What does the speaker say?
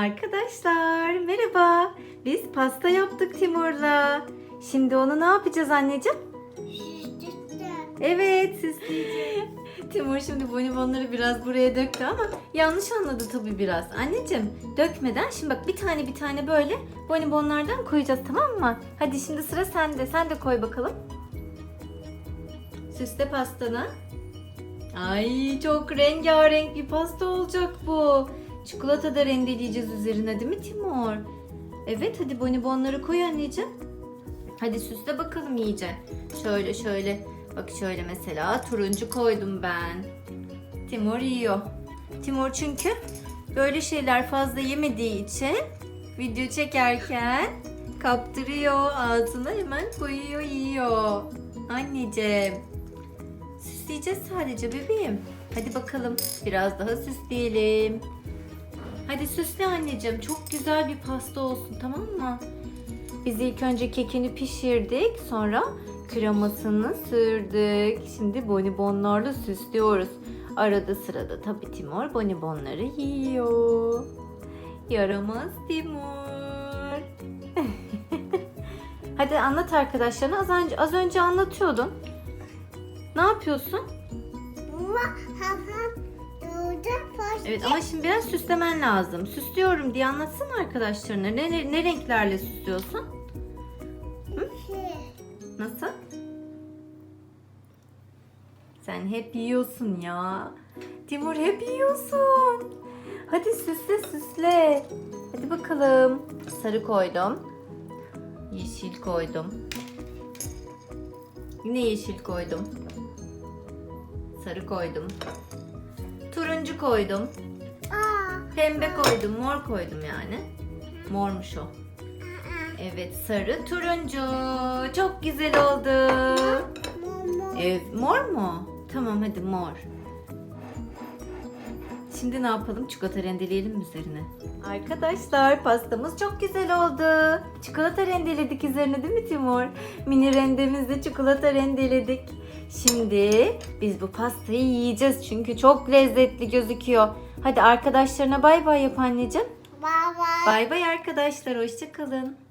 Arkadaşlar merhaba. Biz pasta yaptık Timur'la. Şimdi onu ne yapacağız anneciğim? Evet süsleyeceğiz. Timur şimdi bonibonları biraz buraya döktü ama yanlış anladı tabii biraz. Anneciğim dökmeden şimdi bak bir tane bir tane böyle bonibonlardan koyacağız tamam mı? Hadi şimdi sıra sende. Sen de koy bakalım. Süsle pastanı. Ay çok rengarenk bir pasta olacak bu. Çikolata da rendeleyeceğiz üzerine değil mi Timur? Evet hadi bonibonları koy anneciğim. Hadi süsle bakalım iyice. Şöyle şöyle. Bak şöyle mesela turuncu koydum ben. Timur yiyor. Timur çünkü böyle şeyler fazla yemediği için video çekerken kaptırıyor ağzına hemen koyuyor yiyor. Anneciğim. Süsleyeceğiz sadece bebeğim. Hadi bakalım biraz daha süsleyelim. Hadi süsle anneciğim. Çok güzel bir pasta olsun tamam mı? Biz ilk önce kekini pişirdik. Sonra kremasını sürdük. Şimdi bonibonlarla süslüyoruz. Arada sırada tabii Timur bonibonları yiyor. Yaramaz Timur. Hadi anlat arkadaşlarına. Az önce, az önce anlatıyordun. Ne yapıyorsun? Evet ama şimdi biraz süslemen lazım. Süslüyorum diye anlatsana arkadaşlarına. Ne, ne, ne renklerle süslüyorsun? Nasıl? Sen hep yiyorsun ya. Timur hep yiyorsun. Hadi süsle süsle. Hadi bakalım. Sarı koydum. Yeşil koydum. Yine yeşil koydum. Sarı koydum. Turuncu koydum. Pembe koydum, mor koydum yani. Mormuş o. Evet, sarı, turuncu. Çok güzel oldu. Evet, mor mu? Tamam hadi mor. Şimdi ne yapalım? Çikolata rendeleyelim mi üzerine? Arkadaşlar pastamız çok güzel oldu. Çikolata rendeledik üzerine değil mi Timur? Mini rendemizde çikolata rendeledik. Şimdi biz bu pastayı yiyeceğiz çünkü çok lezzetli gözüküyor. Hadi arkadaşlarına bay bay yap anneciğim. Bye bye. Bay bay arkadaşlar hoşçakalın.